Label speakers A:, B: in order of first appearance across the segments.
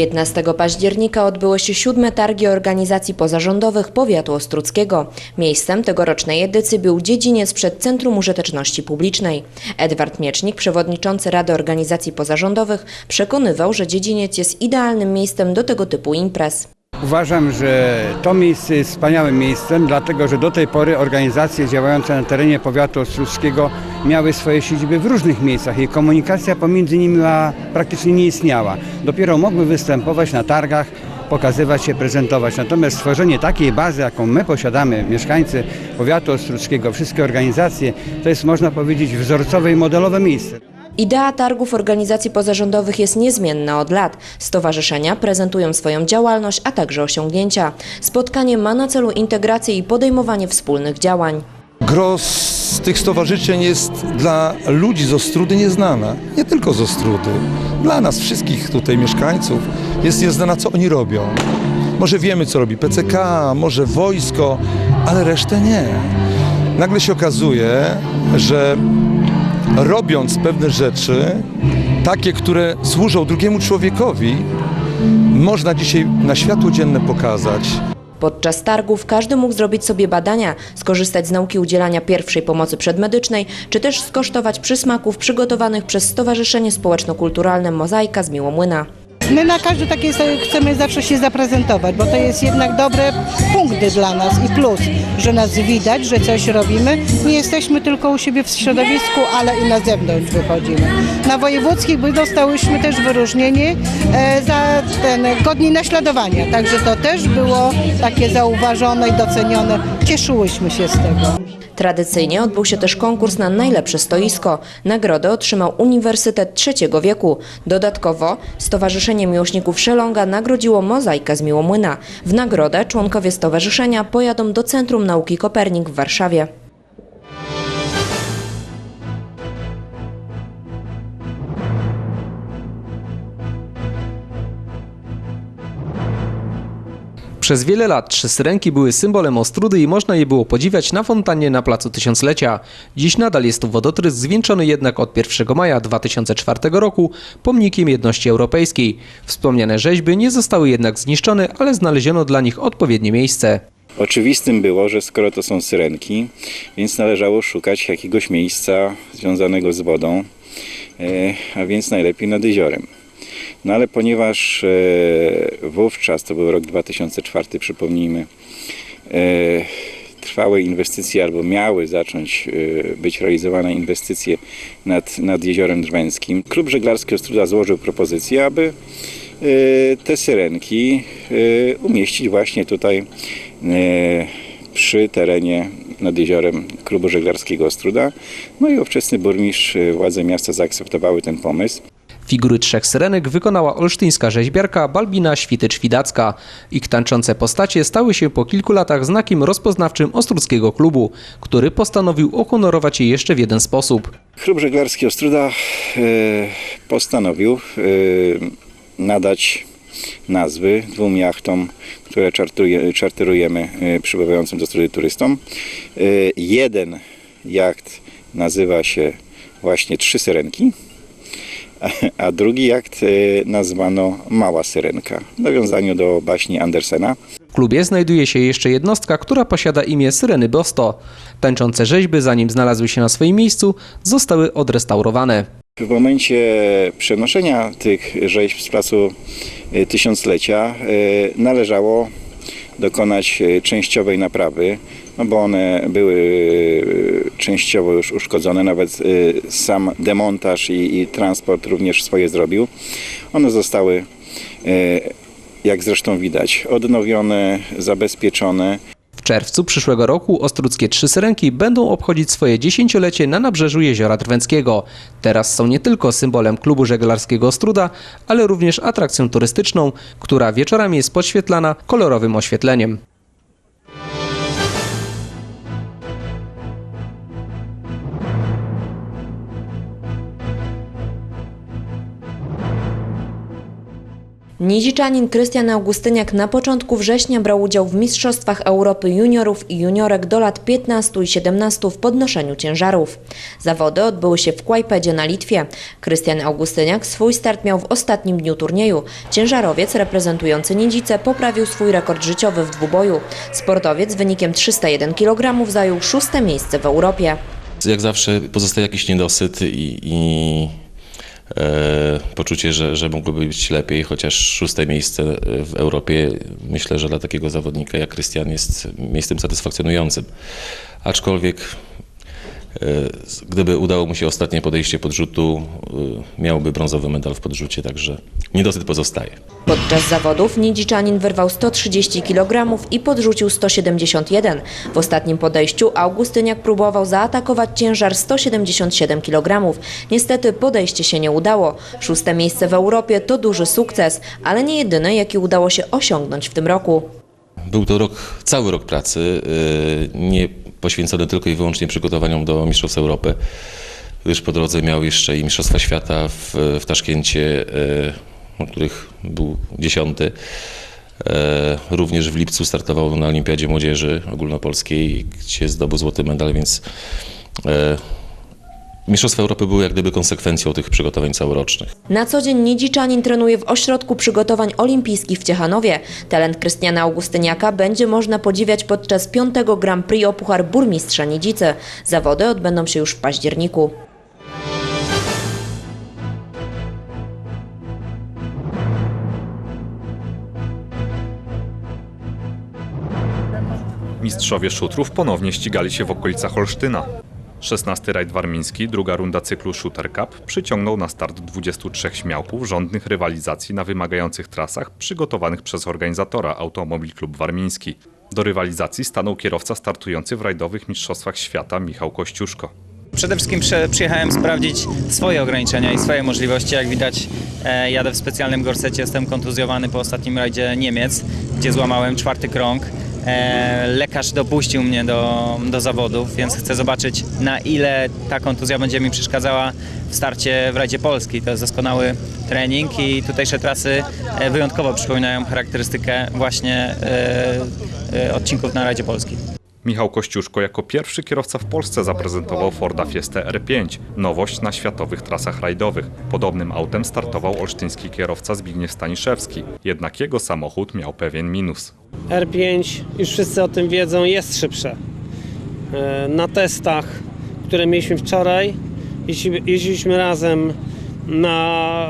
A: 15 października odbyły się siódme targi organizacji pozarządowych powiatu ostruckiego. Miejscem tegorocznej edycji był dziedziniec przed Centrum Użyteczności Publicznej. Edward Miecznik, przewodniczący Rady Organizacji Pozarządowych, przekonywał, że dziedziniec jest idealnym miejscem do tego typu imprez.
B: Uważam, że to miejsce jest wspaniałym miejscem, dlatego że do tej pory organizacje działające na terenie powiatu ostruckiego miały swoje siedziby w różnych miejscach i komunikacja pomiędzy nimi praktycznie nie istniała. Dopiero mogły występować na targach, pokazywać się, prezentować. Natomiast stworzenie takiej bazy, jaką my posiadamy, mieszkańcy powiatu ostruckiego, wszystkie organizacje, to jest można powiedzieć wzorcowe i modelowe miejsce.
A: Idea targów organizacji pozarządowych jest niezmienna od lat. Stowarzyszenia prezentują swoją działalność, a także osiągnięcia. Spotkanie ma na celu integrację i podejmowanie wspólnych działań.
C: Gro z tych stowarzyszeń jest dla ludzi z Ostrudy nieznana. Nie tylko z Ostrudy. Dla nas wszystkich tutaj mieszkańców jest nieznana, co oni robią. Może wiemy, co robi PCK, może wojsko, ale resztę nie. Nagle się okazuje, że robiąc pewne rzeczy, takie, które służą drugiemu człowiekowi, można dzisiaj na światło dzienne pokazać,
A: Podczas targów każdy mógł zrobić sobie badania, skorzystać z nauki udzielania pierwszej pomocy przedmedycznej, czy też skosztować przysmaków przygotowanych przez Stowarzyszenie Społeczno-Kulturalne Mozaika z Miłomłyna.
D: My na każdy takie sobie chcemy zawsze się zaprezentować, bo to jest jednak dobre punkty dla nas i plus, że nas widać, że coś robimy. Nie jesteśmy tylko u siebie w środowisku, ale i na zewnątrz wychodzimy. Na wojewódzkich by zostałyśmy też wyróżnieni e, za ten godni naśladowania, także to też było takie zauważone i docenione. Cieszyłyśmy się z tego.
A: Tradycyjnie odbył się też konkurs na najlepsze stoisko. Nagrodę otrzymał Uniwersytet Trzeciego Wieku. Dodatkowo Stowarzyszenie Miłośników Szelonga nagrodziło Mozaikę z Miłomłyna. W nagrodę członkowie stowarzyszenia pojadą do Centrum Nauki Kopernik w Warszawie.
E: Przez wiele lat trzy syrenki były symbolem Ostrudy i można je było podziwiać na fontannie na Placu Tysiąclecia. Dziś nadal jest tu wodotrysk zwieńczony jednak od 1 maja 2004 roku pomnikiem jedności europejskiej. Wspomniane rzeźby nie zostały jednak zniszczone, ale znaleziono dla nich odpowiednie miejsce.
F: Oczywistym było, że skoro to są syrenki, więc należało szukać jakiegoś miejsca związanego z wodą, e, a więc najlepiej nad jeziorem. No ale ponieważ e, wówczas, to był rok 2004, przypomnijmy, e, trwały inwestycje albo miały zacząć e, być realizowane inwestycje nad, nad jeziorem Drwęskim, klub żeglarski Ostruda złożył propozycję, aby te syrenki umieścić właśnie tutaj przy terenie nad jeziorem klubu żeglarskiego Ostruda. No i ówczesny burmistrz, władze miasta zaakceptowały ten pomysł.
E: Figury trzech syrenek wykonała olsztyńska rzeźbiarka Balbina Świtycz-Widacka. Ich tańczące postacie stały się po kilku latach znakiem rozpoznawczym Ostruckiego klubu, który postanowił uhonorować je jeszcze w jeden sposób.
F: Klub żeglarski Ostruda e, postanowił e, nadać nazwy dwóm jachtom, które czarterujemy e, przybywającym do Ostrudy turystom. Jeden jacht nazywa się właśnie Trzy Syrenki, a, drugi jacht e, nazwano Mała Syrenka, w nawiązaniu do baśni Andersena.
E: W klubie znajduje się jeszcze jednostka, która posiada imię Syreny Bosto. Tańczące rzeźby, zanim znalazły się na swoim miejscu, zostały odrestaurowane.
F: W momencie przenoszenia tych rzeźb z placu e, Tysiąclecia e, należało dokonać e, częściowej naprawy, no bo one były e, częściowo już uszkodzone, nawet e, sam demontaż i, i transport również swoje zrobił. One zostały, jak zresztą widać, odnowione, zabezpieczone.
E: W czerwcu przyszłego roku ostruckie Trzy Syrenki będą obchodzić swoje dziesięciolecie na nabrzeżu Jeziora Drwęckiego. Teraz są nie tylko symbolem klubu żeglarskiego Ostruda, ale również atrakcją turystyczną, która wieczorami jest podświetlana kolorowym oświetleniem.
A: Nidziczanin Krystian Augustyniak na początku września brał udział w Mistrzostwach Europy juniorów i juniorek do lat 15 i 17 w podnoszeniu ciężarów. Zawody odbyły się w Kłajpedzie na Litwie. Krystian Augustyniak swój start miał w ostatnim dniu turnieju. Ciężarowiec reprezentujący Nidzice poprawił swój rekord życiowy w dwuboju. Sportowiec wynikiem 301 kg zajął szóste miejsce w Europie.
G: Jak zawsze pozostaje jakiś niedosyt i, i poczucie, że, że mogłoby być lepiej, chociaż szóste miejsce w Europie myślę, że dla takiego zawodnika jak Krystian jest miejscem satysfakcjonującym. Aczkolwiek e, gdyby udało mu się ostatnie podejście podrzutu, e, miałby brązowy medal w podrzucie, także niedosyt pozostaje.
A: Podczas zawodów Nidziczanin wyrwał 130 kg i podrzucił 171. W ostatnim podejściu Augustyniak próbował zaatakować ciężar 177 kg. Niestety podejście się nie udało. Szóste miejsce w Europie to duży sukces, ale nie jedyny, jaki udało się osiągnąć w tym roku.
G: Był to rok, cały rok pracy, y, nie poświęcony tylko i wyłącznie przygotowaniom do Mistrzostw Europy, gdyż po drodze miał jeszcze i Mistrzostwa Świata w, w Taszkencie, y, o których był dziesiąty. Y, Również w lipcu startował na Olimpiadzie Młodzieży Ogólnopolskiej, gdzie zdobył złoty medal, więc y, Mistrzostwa Europy były jak gdyby konsekwencją tych przygotowań całorocznych.
A: Na co dzień Nidziczanin trenuje w Ośrodku Przygotowań Olimpijskich w Ciechanowie. Talent Krystiana Augustyniaka będzie można podziwiać podczas piątego Grand Prix o Puchar Burmistrza Nidzicy. Zawody odbędą się już w październiku.
H: Mistrzowie szutrów ponownie ścigali się w okolicach Olsztyna. 16 rajd warmiński, druga runda cyklu Shooter Cup, przyciągnął na start 23 śmiałków żądnych rywalizacji na wymagających trasach przygotowanych przez organizatora Automobil Klub Warmiński. Do rywalizacji stanął kierowca startujący w rajdowych Mistrzostwach Świata Michał Kościuszko.
I: Przede wszystkim przyjechałem sprawdzić swoje ograniczenia i swoje możliwości. Jak widać, e, jadę w specjalnym gorsecie, jestem kontuzjowany po ostatnim rajdzie Niemiec, gdzie złamałem czwarty krąg. E, lekarz dopuścił mnie do, do zawodów, więc chcę zobaczyć, na ile ta kontuzja będzie mi przeszkadzała w starcie w rajdzie Polski. To jest doskonały trening i tutejsze trasy e, wyjątkowo przypominają charakterystykę właśnie e, e, odcinków na rajdzie Polski.
H: Michał Kościuszko jako pierwszy kierowca w Polsce zaprezentował Forda Fiesta R5, nowość na światowych trasach rajdowych. Podobnym autem startował olsztyński kierowca Zbigniew Staniszewski, jednak jego samochód miał pewien minus.
J: R5, już wszyscy o tym wiedzą, jest szybsze. E, Na testach, które mieliśmy wczoraj, jeździ- jeździliśmy razem na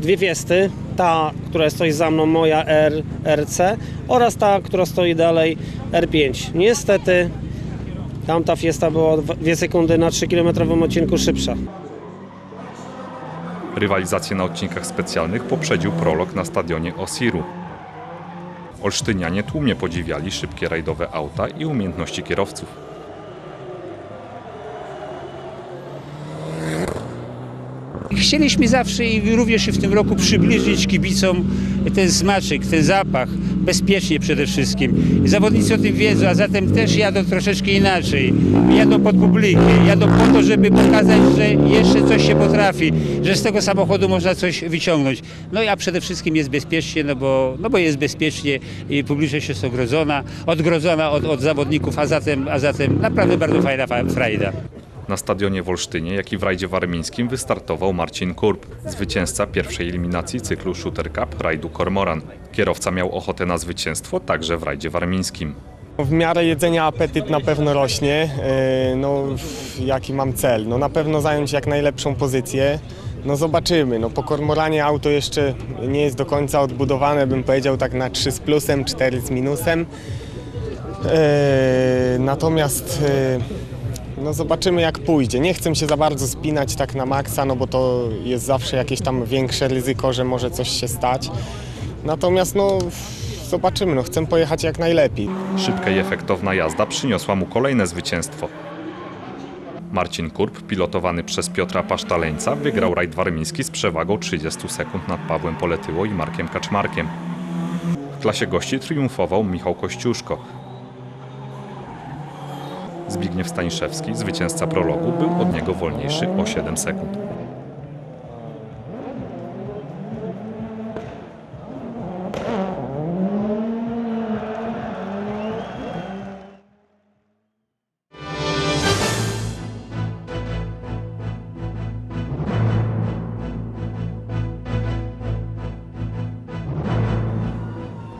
J: dwie Fiesty. Ta, która stoi za mną, moja R, RC oraz ta, która stoi dalej, R5. Niestety tamta Fiesta była 2 sekundy na 3 km odcinku szybsza.
H: Rywalizację na odcinkach specjalnych poprzedził prolog na stadionie Osiru. Olsztynianie tłumnie podziwiali szybkie rajdowe auta i umiejętności kierowców.
K: Chcieliśmy zawsze i również w tym roku przybliżyć kibicom ten smaczek, ten zapach, bezpiecznie przede wszystkim. Zawodnicy o tym wiedzą, a zatem też jadą troszeczkę inaczej. Jadą pod publikę, jadą po to, żeby pokazać, że jeszcze coś się potrafi, że z tego samochodu można coś wyciągnąć. No a przede wszystkim jest bezpiecznie, no bo, no bo jest bezpiecznie i publiczność jest ogrodzona, odgrodzona od, od zawodników, a zatem, a zatem naprawdę bardzo fajna fa- frajda.
H: Na stadionie w Olsztynie, jak i w rajdzie warmińskim wystartował Marcin Kurb, zwycięzca pierwszej eliminacji cyklu Shooter Cup rajdu Kormoran. Kierowca miał ochotę na zwycięstwo także w rajdzie warmińskim.
L: W miarę jedzenia apetyt na pewno rośnie. Yy, No, jaki mam cel? No, na pewno zająć jak najlepszą pozycję. No zobaczymy. No, po kormoranie auto jeszcze nie jest do końca odbudowane, bym powiedział tak na 3 z plusem, 4 z minusem. Yy, Natomiast yy, no zobaczymy jak pójdzie. Nie chcę się za bardzo spinać tak na maksa, no bo to jest zawsze jakieś tam większe ryzyko, że może coś się stać. Natomiast no zobaczymy, no chcę pojechać jak najlepiej.
H: Szybka i efektowna jazda przyniosła mu kolejne zwycięstwo. Marcin Kurb, pilotowany przez Piotra Pasztaleńca, wygrał rajd warmiński z przewagą 30 sekund nad Pawłem Poletyło i Markiem Kaczmarkiem. W klasie gości triumfował Michał Kościuszko. Zbigniew Staniszewski, zwycięzca prologu, był od niego wolniejszy o 7 sekund.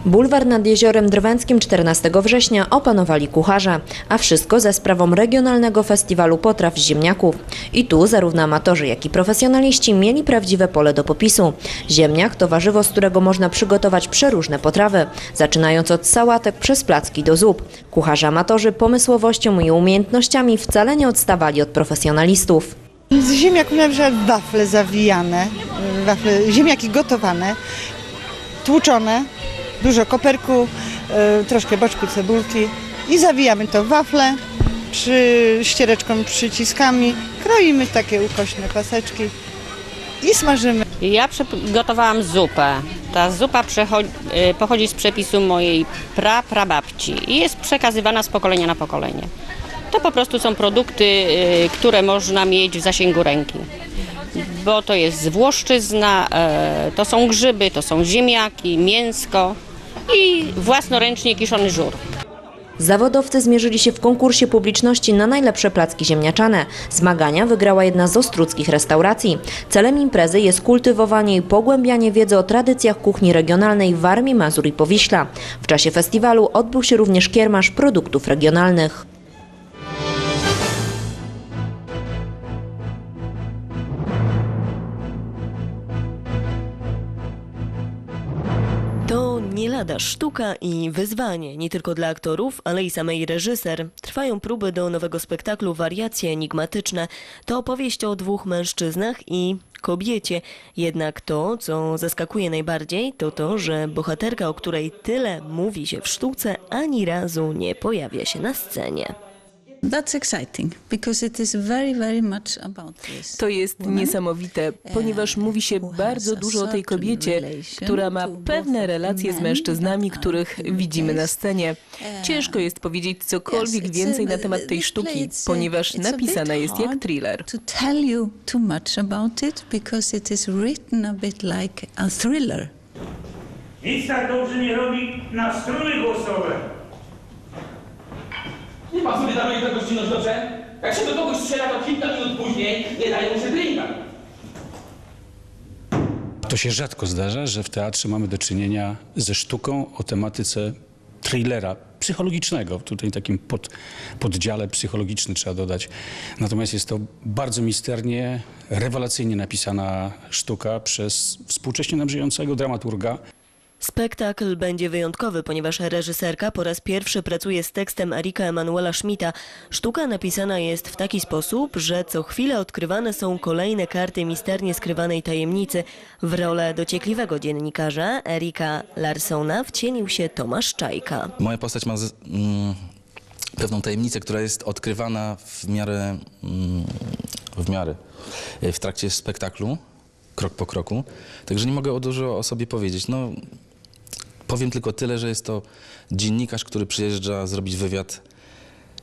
A: Bulwar nad jeziorem Drwęckim 14 września opanowali kucharze, a wszystko za sprawą regionalnego festiwalu potraw z ziemniaków. I tu zarówno amatorzy, jak i profesjonaliści mieli prawdziwe pole do popisu. Ziemniak to warzywo, z którego można przygotować przeróżne potrawy, zaczynając od sałatek przez placki do zup. Kucharze amatorzy pomysłowością i umiejętnościami wcale nie odstawali od profesjonalistów.
M: Z ziemniaków na przykład wafle zawijane, wafle, ziemniaki gotowane, tłuczone, dużo koperku, y, troszkę boczku cebulki i zawijamy to w wafle, przy, ściereczką przyciskami, kroimy takie ukośne paseczki i smażymy.
N: Ja przygotowałam zupę. Ta zupa y, pochodzi z przepisu mojej pra, prababci i jest przekazywana z pokolenia na pokolenie. To po prostu są produkty, y, które można mieć w zasięgu ręki. Bo to jest zwłoszczyzna, e, to są grzyby, to są ziemniaki, mięsko i własnoręcznie kiszony żur.
A: Zawodowcy zmierzyli się w konkursie publiczności na najlepsze placki ziemniaczane. Zmagania wygrała jedna z ostruckich restauracji. Celem imprezy jest kultywowanie i pogłębianie wiedzy o tradycjach kuchni regionalnej w Warmii, Mazur i Powiśla. W czasie festiwalu odbył się również kiermasz produktów regionalnych.
O: Sztuka i wyzwanie, nie tylko dla aktorów, ale i samej reżyser. Trwają próby do nowego spektaklu Wariacje enigmatyczne. To opowieść o dwóch mężczyznach i kobiecie. Jednak to, co zaskakuje najbardziej, to to, że bohaterka, o której tyle mówi się w sztuce, ani razu nie pojawia się na scenie.
P: To jest niesamowite, ponieważ mówi się bardzo dużo o tej kobiecie, która ma pewne relacje z mężczyznami, których widzimy na scenie. Ciężko jest powiedzieć cokolwiek więcej na temat tej sztuki, ponieważ napisana jest jak thriller.
Q: To tell you too much about it because it is written a bit like a thriller.
R: Nic tak dobrze nie robi na struny głosowe.
S: Pan sobie daruje tę gościnność, dobrze? Jak się do kogoś strzela, to kilka minut później nie daje mu się drinka.
T: To się rzadko zdarza, że w teatrze mamy do czynienia ze sztuką o tematyce thrillera psychologicznego. Tutaj takim pod, poddziale psychologiczny trzeba dodać. Natomiast jest to bardzo misternie, rewelacyjnie napisana sztuka przez współcześnie nam żyjącego dramaturga.
O: Spektakl będzie wyjątkowy, ponieważ reżyserka po raz pierwszy pracuje z tekstem Erika Emanuela Schmidta. Sztuka napisana jest w taki sposób, że co chwilę odkrywane są kolejne karty misternie skrywanej tajemnicy. W rolę dociekliwego dziennikarza Erika Larsona wcielił się Tomasz Czajka.
U: Moja postać ma z, mm, pewną tajemnicę, która jest odkrywana w miarę, mm, w miarę, e, w trakcie spektaklu, krok po kroku. Także nie mogę o dużo o sobie powiedzieć. No, powiem tylko tyle, że jest to dziennikarz, który przyjeżdża zrobić wywiad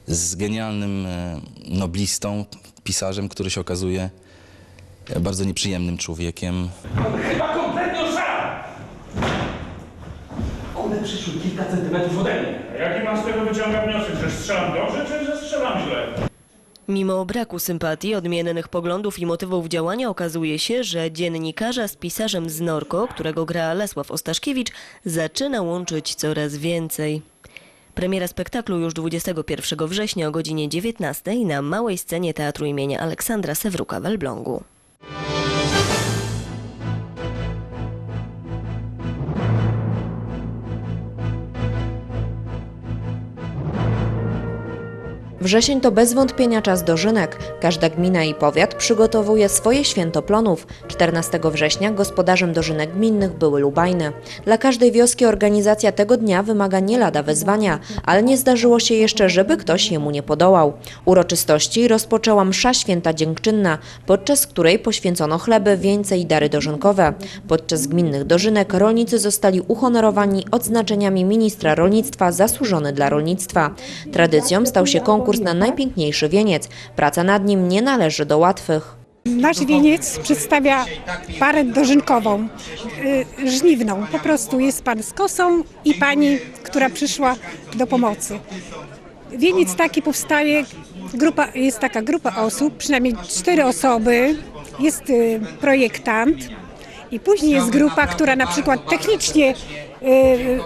U: z genialnym e, noblistą, pisarzem, który się okazuje e, bardzo nieprzyjemnym człowiekiem.
S: Chyba kompletnie oszalał! Kule przyszły kilka centymetrów ode mnie.
R: A jaki mam z tego wyciągać wniosek, że strzelam dobrze, czy że strzelam źle?
O: Mimo braku sympatii, odmiennych poglądów i motywów działania okazuje się, że dziennikarza z pisarzem z Norko, którego gra Lesław Ostaszkiewicz, zaczyna łączyć coraz więcej. Premiera spektaklu już 21 września o godzinie 19 na małej scenie Teatru imienia Aleksandra Sewruka w Elblągu.
A: Wrzesień to bez wątpienia czas dożynek. Każda gmina i powiat przygotowuje swoje święto plonów. 14 września gospodarzem dożynek gminnych były Lubajny. Dla każdej wioski organizacja tego dnia wymaga nie lada wyzwania, ale nie zdarzyło się jeszcze, żeby ktoś jemu nie podołał. Uroczystości rozpoczęła msza święta dziękczynna, podczas której poświęcono chleby, wieńce i dary dożynkowe. Podczas gminnych dożynek rolnicy zostali uhonorowani odznaczeniami ministra rolnictwa zasłużony dla rolnictwa. Tradycją stał się konkurs na najpiękniejszy wieniec. Praca nad nim nie należy do łatwych.
V: Nasz wieniec przedstawia parę dożynkową, y, żniwną. Po prostu jest pan z kosą i pani, która przyszła do pomocy. Wieniec taki powstaje, grupa, jest taka grupa osób, przynajmniej cztery osoby, jest y, projektant i później jest grupa, która na przykład technicznie y,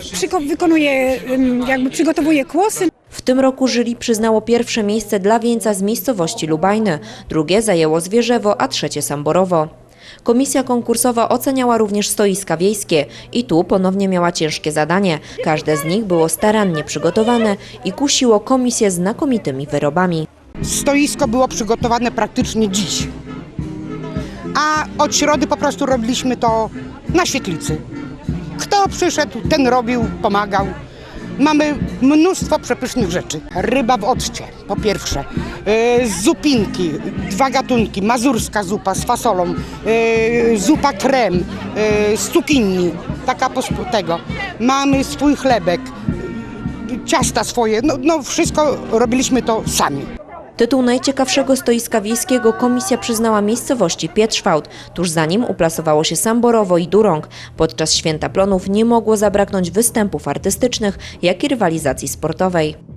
V: przyko- wykonuje, ym, jakby przygotowuje kłosy.
A: Tym roku jury przyznało pierwsze miejsce dla wieńca z miejscowości Lubajny, drugie zajęło Zwierzewo, a trzecie Samborowo. Komisja konkursowa oceniała również stoiska wiejskie i tu ponownie miała ciężkie zadanie. Każde z nich było starannie przygotowane i kusiło komisję znakomitymi wyrobami.
W: Stoisko było przygotowane praktycznie dziś. A od środy po prostu robiliśmy to na świetlicy. Kto przyszedł, ten robił, pomagał. Mamy mnóstwo przepysznych rzeczy. Ryba w occie, po pierwsze. Yy, zupinki, dwa gatunki. Mazurska zupa z fasolą. Yy, zupa krem yy, z cukinii. Taka tego. Mamy swój chlebek. Ciasta swoje. No, no wszystko robiliśmy to sami.
A: Tytuł najciekawszego stoiska wiejskiego komisja przyznała miejscowości Pietrzwałt. Tuż za nim uplasowało się Samborowo i Durąg. Podczas Święta Plonów nie mogło zabraknąć występów artystycznych, jak i rywalizacji sportowej.